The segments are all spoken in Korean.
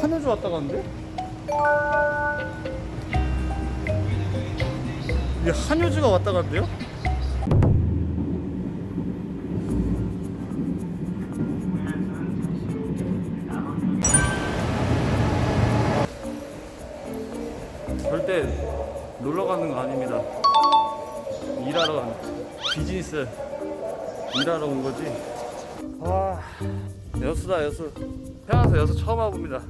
한우주 왔다 갔는데? 이게 한우주가 왔다 갔는데요? 절대 놀러 가는 거 아닙니다. 일하러 가는 비즈니스 일하러 온 거지. 아 여수다 여수. 태어나서 여수 처음 와봅니다.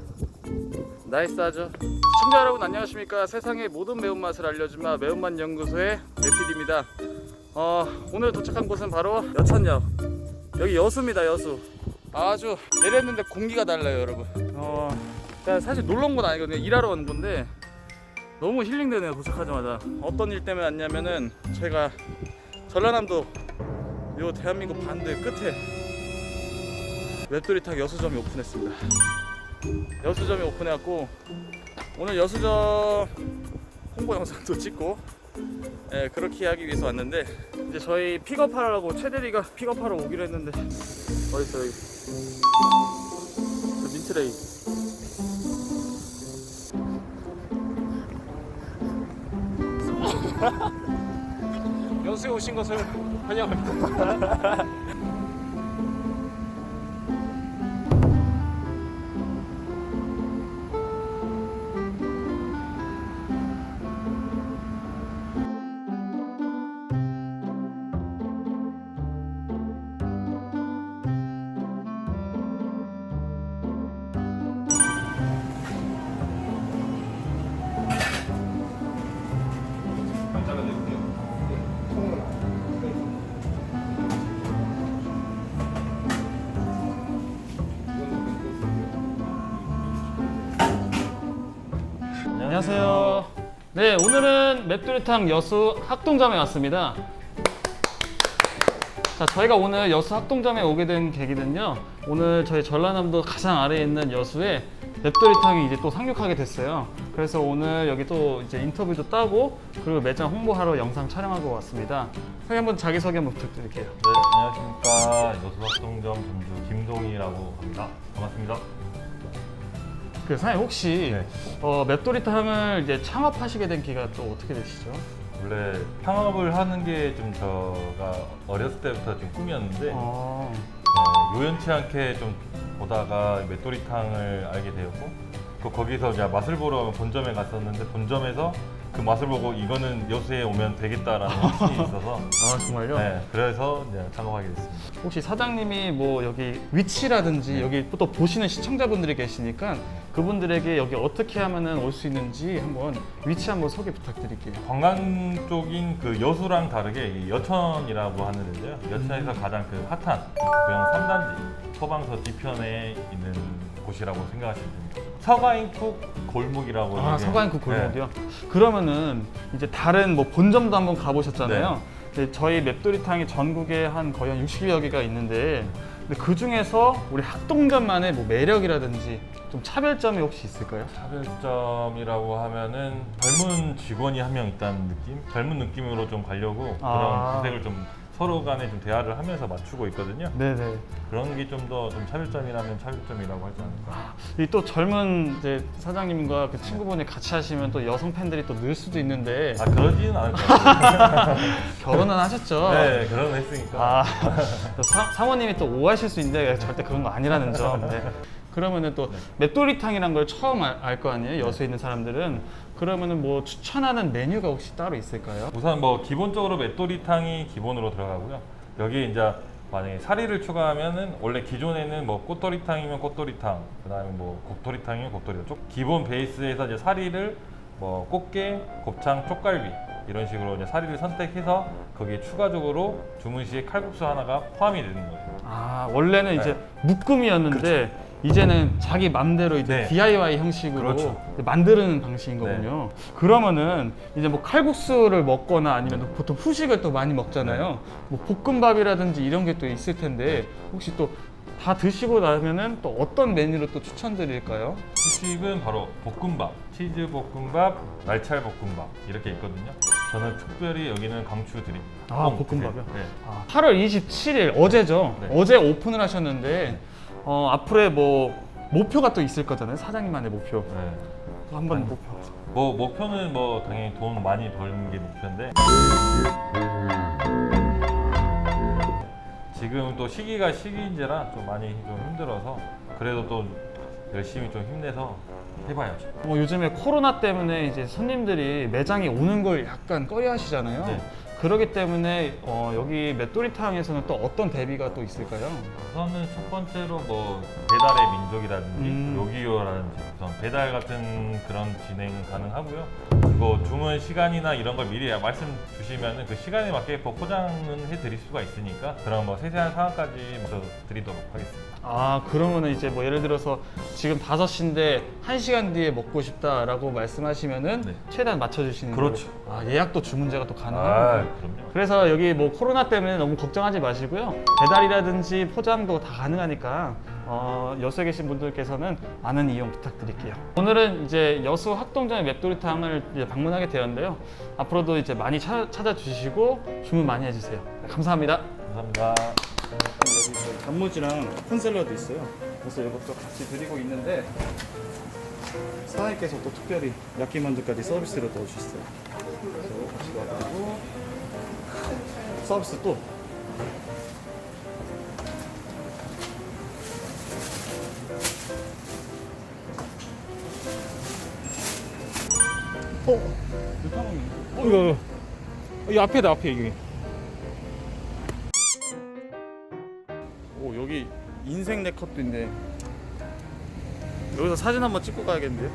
나이스하죠. 시청자 여러분 안녕하십니까? 세상의 모든 매운맛을 알려주마 매운맛 연구소의 매필입니다. 어, 오늘 도착한 곳은 바로 여천역. 여기 여수입니다 여수. 아주 내렸는데 공기가 달라요 여러분. 어, 제가 사실 놀러 온 건 아니거든요. 일하러 온 건데 너무 힐링되네요 도착하자마자 어떤 일 때문에 왔냐면은 저희가 전라남도 요 대한민국 반대 끝에 웹돌이탕 여수점이 오픈했습니다 여수점이 오픈해갖고 오늘 여수점 홍보 영상도 찍고 예, 그렇게 하기 위해서 왔는데 이제 저희 픽업하라고 최대리가 픽업하러 오기로 했는데 어딨어 여기 저 민트레이 여수에 오신 것을 환영합니다. 안녕하세요. 네, 오늘은 맵돌이탕 여수 학동점에 왔습니다. 자, 저희가 오늘 여수 학동점에 오게 된 계기는요. 오늘 저희 전라남도 가장 아래에 있는 여수에 맵돌이탕이 이제 또 상륙하게 됐어요. 그래서 오늘 여기 또 이제 인터뷰도 따고 그리고 매장 홍보하러 영상 촬영하고 왔습니다. 형님 한번 자기소개 한번 부탁드릴게요. 네, 안녕하십니까. 여수학동점 점주 김동희라고 합니다. 반갑습니다. 그 사장님 혹시 네. 어, 맵돌이탕을 이제 창업하시게 된 기가 또 어떻게 되시죠? 원래 창업을 하는 게 좀 저가 어렸을 때부터 좀 꿈이었는데 어, 어, 우연치 않게 좀 보다가 맷도리탕을 알게 되었고 또 거기서 이제 맛을 보러 본점에 갔었는데 본점에서 그 맛을 보고 이거는 여수에 오면 되겠다라는 확신이 있어서 아 정말요? 네, 그래서 이제 창업하게 됐습니다. 혹시 사장님이 뭐 여기 위치라든지 여기 또 보시는 시청자분들이 계시니까 그분들에게 여기 어떻게 하면은 올 수 있는지 한번 위치 한번 소개 부탁드릴게요. 관광 쪽인 그 여수랑 다르게 이 여천이라고 하는 데인데요. 여천에서 음. 가장 그 핫한 고양 3단지 소방서 뒤편에 있는 곳이라고 생각하시면 됩니다. 서가인쿡 골목이라고 아 이게- 서가인국 네. 골목이요. 그러면은 이제 다른 뭐 본점도 한번 가보셨잖아요. 근데 저희 맵돌이탕이 전국에 한 거의 한 60여 개가 있는데 근데 그 중에서 우리 학동점만의 뭐 매력이라든지 좀 차별점이 혹시 있을까요? 차별점이라고 하면은 젊은 직원이 한 명 있다는 느낌? 젊은 느낌으로 좀 가려고 아. 그런 구색을 좀 서로 간에 좀 대화를 하면서 맞추고 있거든요. 네네. 그런 게 좀 더 좀 차별점이라면 차별점이라고 하지 않을까. 이 또 젊은 이제 사장님과 그 친구분이 같이 하시면 또 여성 팬들이 또 늘 수도 있는데 아 그러지는 않을 것 같아요. 결혼은 하셨죠? 네, 그런 했으니까. 아 사, 사모님이 또 오하실 수 있는데 절대 그런 거 아니라는 점. 네. 그러면은 또 맷돌이탕이란 걸 처음 알 거 아니에요? 여수에 있는 사람들은 그러면은 뭐 추천하는 메뉴가 혹시 따로 있을까요? 우선 뭐 기본적으로 맷도리탕이 기본으로 들어가고요. 여기 이제 만약에 사리를 추가하면은 원래 기존에는 뭐 꽃도리탕이면 꽃도리탕, 그다음에 뭐 곱도리탕이면 곱도리탕. 쪽 기본 베이스에서 이제 사리를 뭐 꽃게, 곱창, 쪽갈비 이런 식으로 이제 사리를 선택해서 거기에 추가적으로 주문 시에 칼국수 하나가 포함이 되는 거예요. 아 원래는 이제 묶음이었는데 이제는 자기 맘대로 이제 네. DIY 형식으로 그렇죠. 만드는 방식인 거군요. 그러면은 이제 뭐 칼국수를 먹거나 아니면 보통 후식을 또 많이 먹잖아요. 뭐 볶음밥이라든지 이런 게 또 있을 텐데 혹시 또 다 드시고 나면은 또 어떤 메뉴를 또 추천드릴까요? 후식은 바로 볶음밥, 치즈 볶음밥, 날찰 볶음밥 이렇게 있거든요. 저는 특별히 여기는 강추 드립니다. 아, 꼭 볶음밥이요? 네. 아, 8월 27일 어제죠. 네. 어제 오픈을 하셨는데 어, 앞으로의 뭐 목표가 또 있을 거잖아요. 사장님만의 목표. 네. 한번 목표. 뭐 목표는 뭐 당연히 돈 많이 벌는 게 목표인데 지금 또 시기가 시기인지라 좀 많이 좀 힘들어서 그래도 또 열심히 좀 힘내서 해봐야죠. 뭐 요즘에 코로나 때문에 이제 손님들이 매장에 오는 걸 약간 꺼려하시잖아요. 네. 그렇기 때문에 어, 여기 맷도리탕에서는 또 어떤 대비가 또 있을까요? 우선은 첫 번째로 뭐 배달의 민족이라든지 음. 요기요라든지 우선 배달 같은 그런 진행은 가능하고요. 그리고 주문 시간이나 이런 걸 미리 말씀 주시면 그 시간에 맞게 뭐 포장은 해드릴 수가 있으니까 그런 뭐 세세한 사항까지 먼저 드리도록 하겠습니다. 아 그러면은 이제 뭐 예를 들어서 지금 5시인데 1시간 뒤에 먹고 싶다라고 말씀하시면은 네. 최대한 맞춰주시는 그렇죠. 거예요. 아 예약도 주문제가 또 아, 가능하고요. 그럼요. 그래서 여기 뭐 코로나 때문에 너무 걱정하지 마시고요. 배달이라든지 포장도 다 가능하니까 어, 여수에 계신 분들께서는 많은 이용 부탁드릴게요. 오늘은 이제 여수 학동점의 맵도리탕을 이제 방문하게 되었는데요. 앞으로도 이제 많이 찾아, 찾아주시고 주문 많이 해주세요. 네, 감사합니다. 감사합니다. 여기 저희 단무지랑 콘샐러드 있어요. 그래서 이것도 같이 드리고 있는데 사장님께서 또 특별히 야끼만두까지 서비스로 넣어주셨어요. 그래서 같이 놔두고 서비스 또 어? 어, 이거 이 앞에다 앞에 이게. 오 여기 인생 네컷도 있네. 여기서 사진 한번 찍고 가야겠는데.